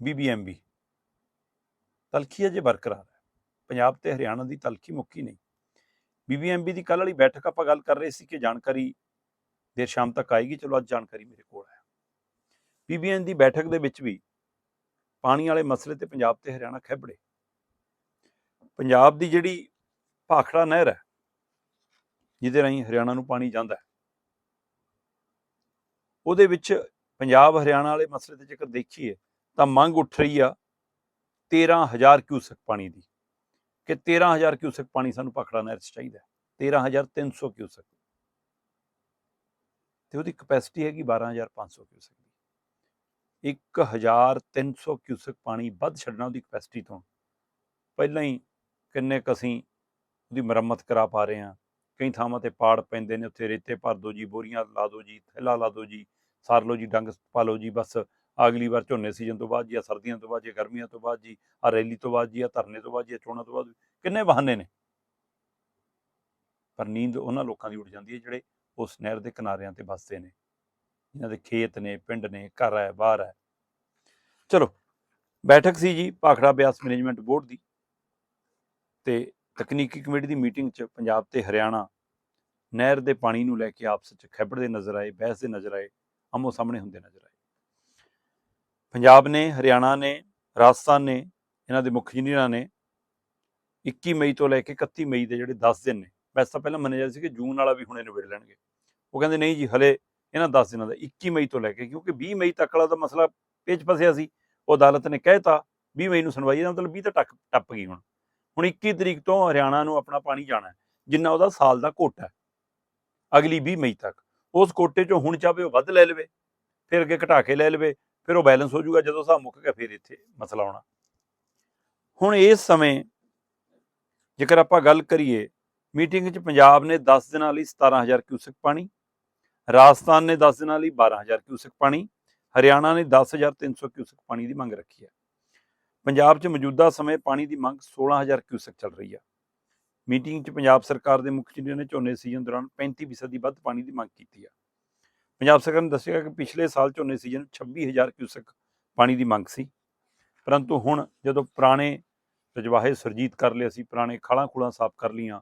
BBMB ਤਲਖੀ ਅਜੇ ਬਰਕਰਾਰ ਹੈ। ਪੰਜਾਬ ਤੇ ਹਰਿਆਣਾ ਦੀ ਤਲਖੀ ਮੁੱਕੀ ਨਹੀਂ। ਬੀਬੀਐਮਬੀ ਦੀ ਕੱਲ ਵਾਲੀ ਬੈਠਕ ਆਪਾਂ ਗੱਲ ਕਰ ਰਹੇ ਸੀ ਕਿ ਜਾਣਕਾਰੀ ਦੇਰ ਸ਼ਾਮ ਤੱਕ ਆਏਗੀ। ਚਲੋ ਅੱਜ ਜਾਣਕਾਰੀ ਮੇਰੇ ਕੋਲ ਹੈ। ਬੀਬੀਐਮ ਦੀ ਬੈਠਕ ਦੇ ਵਿੱਚ ਵੀ ਪਾਣੀ ਵਾਲੇ ਮਸਲੇ ਤੇ ਪੰਜਾਬ ਤੇ ਹਰਿਆਣਾ ਖੈਬੜੇ ਪੰਜਾਬ ਦੀ ਜਿਹੜੀ ਭਾਖੜਾ ਨਹਿਰ ਹੈ, ਜਿਹਦੇ ਰਾਹੀਂ ਹਰਿਆਣਾ ਨੂੰ ਪਾਣੀ ਜਾਂਦਾ ਹੈ। ਉਹਦੇ ਵਿੱਚ ਪੰਜਾਬ ਹਰਿਆਣਾ ਵਾਲੇ ਮਸਲੇ ਤੇ ਜੇਕਰ ਦੇਖੀਏ ਤਾਂ ਮੰਗ ਉੱਠ ਰਹੀ ਆ 13000 ਕਿਊਸਕ ਪਾਣੀ ਦੀ ਕਿ 13000 ਕਿਊਸਕ ਪਾਣੀ ਸਾਨੂੰ ਭਾਖੜਾ ਨਹਿਰ 'ਚ ਚਾਹੀਦਾ ਹੈ। 13300 ਕਿਊਸਕ। ਤੇ ਉਹਦੀ ਕਪੈਸਿਟੀ ਹੈਗੀ 12500 ਕਿਊਸਕ ਦੀ। 1300 ਕਿਊਸਕ ਪਾਣੀ ਵੱਧ ਛੱਡਣਾ ਉਹਦੀ ਕਪੈਸਿਟੀ ਤੋਂ। ਪਹਿਲਾਂ ਹੀ ਕਿੰਨੇ ਕੁ ਅਸੀਂ ਉਹਦੀ ਮੁਰੰਮਤ ਕਰਾ ਪਾ ਰਹੇ ਹਾਂ। ਕਈ ਥਾਵਾਂ ਤੇ ਪਾੜ ਪੈਂਦੇ ਨੇ, ਉੱਥੇ ਰੇਤੇ ਭਰ ਦੋ ਜੀ, ਬੋਰੀਆਂ ਲਾ ਦੋ ਜੀ, ਥੈਲਾ ਲਾ ਦੋ ਜੀ, ਸਾਰ ਲਓ ਜੀ, ਡੰਗ ਪਾ ਲਓ ਜੀ, ਬਸ ਅਗਲੀ ਵਾਰ ਝੋਨੇ ਸੀਜ਼ਨ ਤੋਂ ਬਾਅਦ ਜੀ ਆ ਸਰਦੀਆਂ ਤੋਂ ਬਾਅਦ ਜਾਂ ਗਰਮੀਆਂ ਤੋਂ ਬਾਅਦ ਜੀ ਆ ਰੈਲੀ ਤੋਂ ਬਾਅਦ ਜੀ ਆ ਧਰਨੇ ਤੋਂ ਬਾਅਦ ਜੀ ਆ ਚੋਣਾਂ ਤੋਂ ਬਾਅਦ ਕਿੰਨੇ ਬਹਾਨੇ ਨੇ? ਪਰ ਨੀਂਦ ਉਹਨਾਂ ਲੋਕਾਂ ਦੀ ਉੱਡ ਜਾਂਦੀ ਹੈ ਜਿਹੜੇ ਉਸ ਨਹਿਰ ਦੇ ਕਿਨਾਰਿਆਂ ਤੇ ਵੱਸਦੇ ਨੇ। ਜਿਨ੍ਹਾਂ ਦੇ ਖੇਤ ਨੇ, ਪਿੰਡ ਨੇ, ਘਰ ਹੈ, ਬਾਹਰ ਹੈ। ਚਲੋ, ਬੈਠਕ ਸੀ ਜੀ ਭਾਖੜਾ ਬਿਆਸ ਮੈਨੇਜਮੈਂਟ ਬੋਰਡ ਦੀ ਤੇ ਤਕਨੀਕੀ ਕਮੇਟੀ ਦੀ ਮੀਟਿੰਗ 'ਚ ਪੰਜਾਬ ਤੇ ਹਰਿਆਣਾ ਨਹਿਰ ਦੇ ਪਾਣੀ ਨੂੰ ਲੈ ਕੇ ਆਪਸ 'ਚ ਖੈਬੜਦੇ ਨਜ਼ਰ ਆਏ ਬਹਿਸਦੇ ਨਜ਼ਰ ਆਏ ਆਮੋ ਸਾਹਮਣੇ ਹੁੰਦੇ ਨਜ਼ਰ ਆਏ। ਪੰਜਾਬ ਨੇ, ਹਰਿਆਣਾ ਨੇ, ਰਾਜਸਥਾਨ ਨੇ, ਇਹਨਾਂ ਦੇ ਮੁੱਖ ਇੰਜੀਨੀਅਰਾਂ ਨੇ 21 ਮਈ ਤੋਂ ਲੈ ਕੇ 31 ਮਈ ਦੇ ਜਿਹੜੇ 10 ਦਿਨ ਨੇ ਵੈਸੇ ਤਾਂ ਪਹਿਲਾਂ ਮੰਨਿਆ ਜਾਂਦਾ ਸੀ ਕਿ ਜੂਨ ਵਾਲਾ ਵੀ ਹੁਣੇ ਨਿਬੇੜ ਲੈਣਗੇ। ਉਹ ਕਹਿੰਦੇ ਨਹੀਂ ਜੀ, ਹਲੇ ਇਹਨਾਂ 10 ਦਿਨਾਂ ਦਾ 21 ਮਈ ਤੋਂ ਲੈ ਕੇ, ਕਿਉਂਕਿ 20 ਮਈ ਤੱਕ ਵਾਲਾ ਤਾਂ ਮਸਲਾ ਪੇਚ ਫਸਿਆ ਸੀ, ਉਹ ਅਦਾਲਤ ਨੇ ਕਹਿਤਾ 20 ਮਈ ਨੂੰ ਸੁਣਵਾਈ ਦਾ ਮਤਲਬ 20 ਤਾਂ ਟੱਕ, ਟੱਪ ਗਈ ਹੁਣ। ਹੁਣ 21 ਤਰੀਕ ਤੋਂ ਹਰਿਆਣਾ ਨੂੰ ਆਪਣਾ ਪਾਣੀ ਜਾਣਾ ਜਿੰਨਾ ਉਹਦਾ ਸਾਲ ਦਾ ਕੋਟਾ ਅਗਲੀ 20 ਮਈ ਤੱਕ। ਉਸ ਕੋਟੇ ਚੋਂ ਹੁਣ ਚਾਹੇ ਉਹ ਵੱਧ ਲੈ ਲਵੇ, ਫਿਰ ਅੱਗੇ ਘਟਾ ਕੇ ਲੈ ਲਵੇ ਫਿਰ ਉਹ ਬੈਲੈਂਸ ਹੋ ਜਾਊਗਾ ਜਦੋਂ ਹਿਸਾਬ ਮੁੱਕ ਗਿਆ ਫਿਰ ਇੱਥੇ ਮਸਲਾ ਆਉਣਾ। ਹੁਣ ਇਸ ਸਮੇਂ ਜੇਕਰ ਆਪਾਂ ਗੱਲ ਕਰੀਏ ਮੀਟਿੰਗ 'ਚ ਪੰਜਾਬ ਨੇ 10 ਦਿਨਾਂ ਲਈ 17000 ਕਿਊਸਕ ਪਾਣੀ, ਰਾਜਸਥਾਨ ਨੇ 10 ਦਿਨਾਂ ਲਈ 12000 ਕਿਊਸਕ ਪਾਣੀ, ਹਰਿਆਣਾ ਨੇ 10300 ਕਿਊਸਕ ਪਾਣੀ ਦੀ ਮੰਗ ਰੱਖੀ ਹੈ। ਪੰਜਾਬ 'ਚ ਮੌਜੂਦਾ ਸਮੇਂ ਪਾਣੀ ਦੀ ਮੰਗ 16000 ਕਿਊਸਕ ਚੱਲ ਰਹੀ ਹੈ। ਮੀਟਿੰਗ 'ਚ ਪੰਜਾਬ ਸਰਕਾਰ ਦੇ ਮੁੱਖ ਇੰਜੀਨੀਅਰ ਨੇ, ਝੋਨੇ ਸੀਜ਼ਨ ਦੌਰਾਨ 35% ਦੀ ਵੱਧ ਪਾਣੀ ਦੀ ਮੰਗ ਕੀਤੀ ਹੈ। ਪੰਜਾਬ ਸਰਕਾਰ ਨੇ ਦੱਸਿਆ ਕਿ ਪਿਛਲੇ ਸਾਲ ਝੋਨੇ ਸੀਜ਼ਨ 26000 ਕਿਊਸਕ ਪਾਣੀ ਦੀ ਮੰਗ ਸੀ। ਪਰੰਤੂ ਹੁਣ ਜਦੋਂ ਪੁਰਾਣੇ ਰਜਵਾਹੇ ਸੁਰਜੀਤ ਕਰ ਲਏ ਅਸੀਂ, ਪੁਰਾਣੇ ਖਾਲਾਂ ਖੂਲਾਂ ਸਾਫ਼ ਕਰ ਲੀਆਂ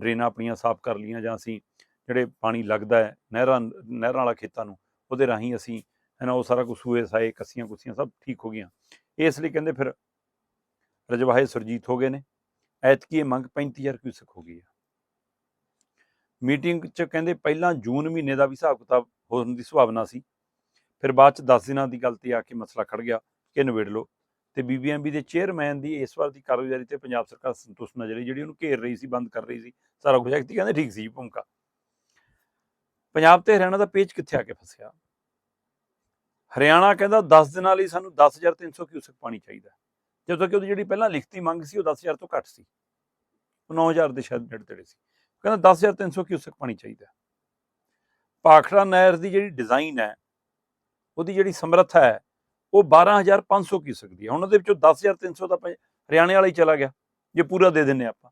ਡਰੇਨਾਂ ਆਪਣੀਆਂ ਸਾਫ਼ ਕਰ ਲੀਆਂ ਜਾਂ ਅਸੀਂ ਜਿਹੜੇ ਪਾਣੀ ਲੱਗਦਾ ਹੈ ਨਹਿਰਾਂ ਨਹਿਰਾਂ ਵਾਲਾ ਖੇਤਾਂ ਨੂੰ, ਉਹਦੇ ਰਾਹੀਂ ਅਸੀਂ ਹੈ ਨਾ ਉਹ ਸਾਰਾ ਕੁਝ ਸੂਏ ਸਾਏ, ਕੱਸੀਆਂ ਕੁੱਸੀਆਂ ਸਭ ਠੀਕ ਹੋ ਗਈਆਂ। ਇਸ ਲਈ ਕਹਿੰਦੇ ਫਿਰ ਰਜਵਾਹੇ ਸੁਰਜੀਤ ਹੋ ਗਏ ਨੇ। ਐਤਕੀ ਇਹ ਮੰਗ 35000 ਕਿਊਸਕ ਹੋ ਗਈ ਹੈ। ਮੀਟਿੰਗ 'ਚ ਕਹਿੰਦੇ ਪਹਿਲਾਂ ਜੂਨ ਮਹੀਨੇ ਦਾ ਵੀ ਹਿਸਾਬ ਕਿਤਾਬ ਹੋਣ ਦੀ ਸੰਭਾਵਨਾ ਸੀ। ਫਿਰ ਬਾਅਦ 'ਚ 10 ਦਿਨਾਂ ਦੀ ਗੱਲ ਤੇ ਆ ਕੇ ਮਸਲਾ ਖੜ ਗਿਆ ਕਿ ਨਿਬੇੜ ਲਓ। ਤੇ ਬੀਬੀਐਮਬੀ ਦੇ ਚੇਅਰਮੈਨ ਦੀ ਇਸ ਵਾਰ ਦੀ ਕਾਰਗੁਜ਼ਾਰੀ ਤੇ ਪੰਜਾਬ ਸਰਕਾਰ ਸੰਤੁਸ਼ਟ ਨਜ਼ਰ ਆਈ, ਜਿਹੜੀ ਉਹਨੂੰ ਘੇਰ ਰਹੀ ਸੀ, ਬੰਦ ਕਰ ਰਹੀ ਸੀ। ਸਾਰਾ ਕੁਝ ਐਕਤੀ ਕਹਿੰਦੇ ਠੀਕ ਸੀ ਭੂਮਿਕਾ। ਪੰਜਾਬ ਤੇ ਹਰਿਆਣਾ ਦਾ ਪੇਚ ਕਿੱਥੇ ਆ ਕੇ ਫਸਿਆ? ਹਰਿਆਣਾ ਕਹਿੰਦਾ 10 ਦਿਨਾਂ ਲਈ ਸਾਨੂੰ 10300 ਕਿਊਸਕ ਪਾਣੀ ਚਾਹੀਦਾ ਜਦੋਂ ਕਿ ਉਹਦੀ ਜਿਹੜੀ ਪਹਿਲਾਂ ਲਿਖਤੀ ਮੰਗ ਸੀ, ਉਹ 10000 ਤੋਂ ਘੱਟ ਸੀ। ਉਹ 9000 ਦੇ ਸ਼ਾਇਦ ਨੇੜੇ ਤੇੜੇ ਸੀ। ਕਹਿੰਦਾ 10300 ਕਿਊਸਕ ਪਾਣੀ ਚਾਹੀਦਾ ਪਾਖੜਾ ਨਹਿਰ ਦੀ ਜਿਹੜੀ ਡਿਜ਼ਾਈਨ ਹੈ, ਉਹਦੀ ਜਿਹੜੀ ਸਮਰੱਥਾ ਹੈ, ਉਹ 12500 ਕਿਊਸਕ ਦੀ ਹੈ। ਹੁਣ ਉਹਦੇ ਵਿੱਚੋਂ 10300 ਤਾਂ ਪੰ- ਹਰਿਆਣੇ ਵਾਲਾ ਹੀ ਚਲਾ ਗਿਆ, ਜੇ ਪੂਰਾ ਦੇ ਦਿੰਨੇ ਆਪਾਂ।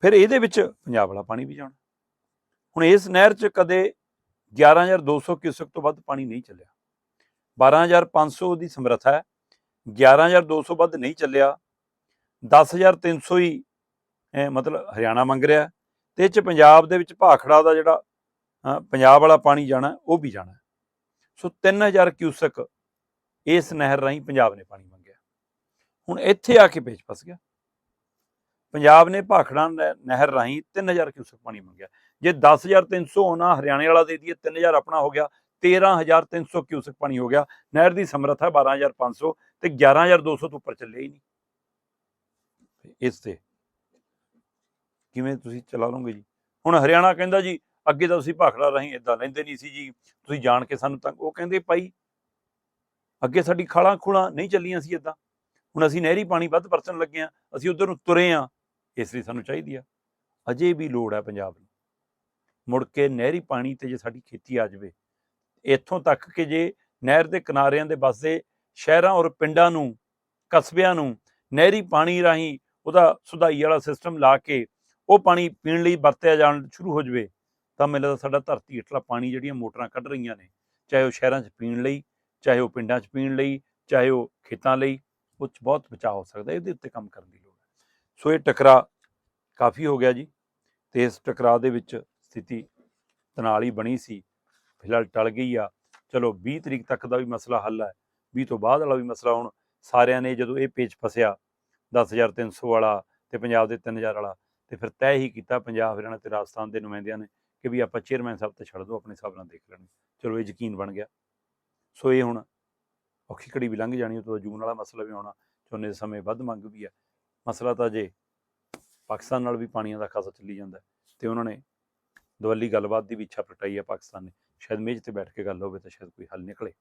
ਫਿਰ ਇਹਦੇ ਵਿੱਚ ਪੰਜਾਬ ਵਾਲਾ ਪਾਣੀ ਵੀ ਜਾਣਾ। ਹੁਣ ਇਸ ਨਹਿਰ 'ਚ ਕਦੇ 11200 ਕਿਊਸਕ ਤੋਂ ਵੱਧ ਪਾਣੀ ਨਹੀਂ ਚੱਲਿਆ। 12500 ਦੀ ਸਮਰੱਥਾ ਹੈ 11200 ਵੱਧ ਨਹੀਂ ਚੱਲਿਆ 10300 ਹੀ ਮਤਲਬ ਹਰਿਆਣਾ ਮੰਗ ਰਿਹਾ ਤੇ ਇਹ 'ਚ ਪੰਜਾਬ ਦੇ ਵਿੱਚ ਭਾਖੜਾ ਦਾ ਜਿਹੜਾ ਪੰਜਾਬ ਵਾਲਾ ਪਾਣੀ ਜਾਣਾ ਉਹ ਵੀ ਜਾਣਾ ਸੋ 3000 ਕਿਊਸਕ ਇਸ ਨਹਿਰ ਰਾਹੀਂ ਪੰਜਾਬ ਨੇ ਪਾਣੀ ਮੰਗਿਆ। ਹੁਣ ਇੱਥੇ ਆ ਕੇ ਪੇਚ ਫਸ ਗਿਆ। ਪੰਜਾਬ ਨੇ ਭਾਖੜਾ ਨਹਿ- ਨਹਿਰ ਰਾਹੀਂ 3000 ਕਿਊਸਕ ਪਾਣੀ ਮੰਗਿਆ। ਜੇ 10300 ਹੋਣਾ, ਹਰਿਆਣੇ ਵਾਲਾ ਦੇ ਦਈਏ 3000 ਆਪਣਾ ਹੋ ਗਿਆ 13300 ਕਿਊਸਕ ਪਾਣੀ ਹੋ ਗਿਆ। ਨਹਿਰ ਦੀ ਸਮਰੱਥਾ 12500 ਤੇ 11200 ਤੋਂ ਉੱਪਰ ਚੱਲਿਆ ਹੀ ਨਹੀਂ। ਇਸ ਤੇ ਕਿਵੇਂ ਤੁਸੀਂ ਚਲਾ ਲਓਗੇ ਜੀ? ਹੁਣ ਹਰਿਆਣਾ ਕਹਿੰਦਾ ਜੀ, ਅੱਗੇ ਤਾਂ ਤੁਸੀਂ ਭਾਖੜਾ ਰਾਹੀਂ ਇਦਾਂ ਲੈਂਦੇ ਨਹੀਂ ਸੀ ਜੀ, ਤੁਸੀਂ ਜਾਣ ਕੇ ਸਾਨੂੰ ਤੰਗ, ਉਹ ਕਹਿੰਦੇ ਭਾਈ ਅੱਗੇ ਸਾਡੀ ਖਾਲਾਂ ਖੁਲਾਂ ਨਹੀਂ ਚੱਲੀਆਂ ਸੀ ਇਦਾਂ ਹੁਣ ਅਸੀਂ ਨਹਿਰੀ ਪਾਣੀ ਵੱਧ ਵਰਤਣ ਲੱਗੇ ਆ ਅਸੀਂ ਉਧਰ ਨੂੰ ਤੁਰੇ ਆ ਇਸ ਲਈ ਸਾਨੂੰ ਚਾਹੀਦੀ ਆ। ਅਜੇ ਵੀ ਲੋੜ ਹੈ ਪੰਜਾਬ ਨੂੰ। ਮੁੜ ਕੇ ਨਹਿਰੀ ਪਾਣੀ ਤੇ ਜੇ ਸਾਡੀ ਖੇਤੀ ਆ ਜਾਵੇ, ਇੱਥੋਂ ਤੱਕ ਕਿ ਜੇ ਨਹਿਰ ਦੇ ਕਿਨਾਰਿਆਂ ਦੇ ਵਸਦੇ ਸ਼ਹਿਰਾਂ ਔਰ ਪਿੰਡਾਂ ਨੂੰ, ਕਸਬਿਆਂ ਨੂੰ ਨਹਿਰੀ ਪਾਣੀ ਰਾਹੀਂ ਉਹਦਾ ਸੁਧਾਈ ਵਾਲਾ ਸਿਸਟਮ ਲਾ ਕੇ ਉਹ ਪਾਣੀ ਪੀਣ ਲਈ ਵਰਤਿਆ ਜਾਣ ਸ਼ੁਰੂ ਹੋ ਜਾਵੇ, ਤਾਂ ਮੈਨੂੰ ਲੱਗਦਾ ਸਾਡਾ ਧਰਤੀ ਹੇਠਲਾ ਪਾਣੀ ਜਿਹੜੀਆਂ ਮੋਟਰਾਂ ਕੱਢ ਰਹੀਆਂ ਨੇ, ਚਾਹੇ ਉਹ ਸ਼ਹਿਰਾਂ 'ਚ ਪੀਣ ਲਈ, ਚਾਹੇ ਉਹ ਪਿੰਡਾਂ 'ਚ ਪੀਣ ਲਈ, ਚਾਹੇ ਉਹ ਖੇਤਾਂ ਲਈ, ਉਹ 'ਚ ਬਹੁਤ ਬਚਾਅ ਹੋ ਸਕਦਾ, ਇਹਦੇ ਉੱਤੇ ਕੰਮ ਕਰਨ ਦੀ ਲੋੜ ਹੈ। ਸੋ ਇਹ ਟਕਰਾ ਕਾਫੀ ਹੋ ਗਿਆ ਜੀ, ਤੇ ਇਸ ਟਕਰਾਅ ਦੇ ਵਿੱਚ ਸਥਿਤੀ ਤਨਾਲੀ ਬਣੀ ਸੀ, ਫਿਲਹਾਲ ਟਲ ਗਈ ਆ। ਚਲੋ 20 ਤਰੀਕ ਤੱਕ ਦਾ ਵੀ ਮਸਲਾ ਹੱਲ ਹੈ 20 ਤੋਂ ਬਾਅਦ ਵਾਲਾ ਵੀ ਮਸਲਾ ਹੁਣ ਸਾਰਿਆਂ ਨੇ ਜਦੋਂ ਇਹ ਪੇਚ ਫਸਿਆ 10300 ਵਾਲਾ ਤੇ ਪੰਜਾਬ ਦੇ 3000 ਵਾਲਾ ਤੇ ਫਿਰ ਤੈਅ ਹੀ ਕੀਤਾ ਪੰਜਾਬ ਹਰਿਆਣਾ ਤੇ ਰਾਜਸਥਾਨ ਦੇ ਨੁਮਾਇੰਦਿਆਂ ਨੇ ਕਿ ਵੀ ਆਪਾਂ ਚੇਅਰਮੈਨ ਸਾਹਿਬ ਤੇ ਛੱਡ ਦਿਓ ਆਪਣੇ ਹਿਸਾਬ ਨਾਲ ਦੇਖ ਲੈਣਗੇ ਚਲੋ, ਇਹ ਯਕੀਨ ਬਣ ਗਿਆ। ਸੋ ਇਹ ਹੁਣ ਔਖੀ ਘੜੀ ਵੀ ਲੰਘ ਜਾਣੀ, ਉਹ ਜੂਨ ਵਾਲਾ ਮਸਲਾ ਵੀ ਆਉਣਾ, ਝੋਨੇ ਦੇ ਸਮੇਂ ਵੱਧ ਮੰਗ ਵੀ ਹੈ ਮਸਲਾ ਤਾਂ ਜੇ ਪਾਕਿਸਤਾਨ ਨਾਲ ਵੀ ਪਾਣੀਆਂ ਦਾ ਖਾਸਾ ਚੱਲੀ ਜਾਂਦਾ ਹੈ, ਤੇ ਉਹਨਾਂ ਨੇ ਦਵੱਲੀ ਗੱਲਬਾਤ ਦੀ ਵੀ ਇੱਛਾ ਪ੍ਰਗਟਾਈ ਹੈ ਪਾਕਿਸਤਾਨ ਨੇ। ਸ਼ਾਇਦ ਮੇਜ਼ ਤੇ ਬੈਠ ਕੇ ਗੱਲ ਹੋਵੇ ਤਾਂ ਸ਼ਾਇਦ ਕੋਈ ਹੱਲ ਨਿਕਲੇ।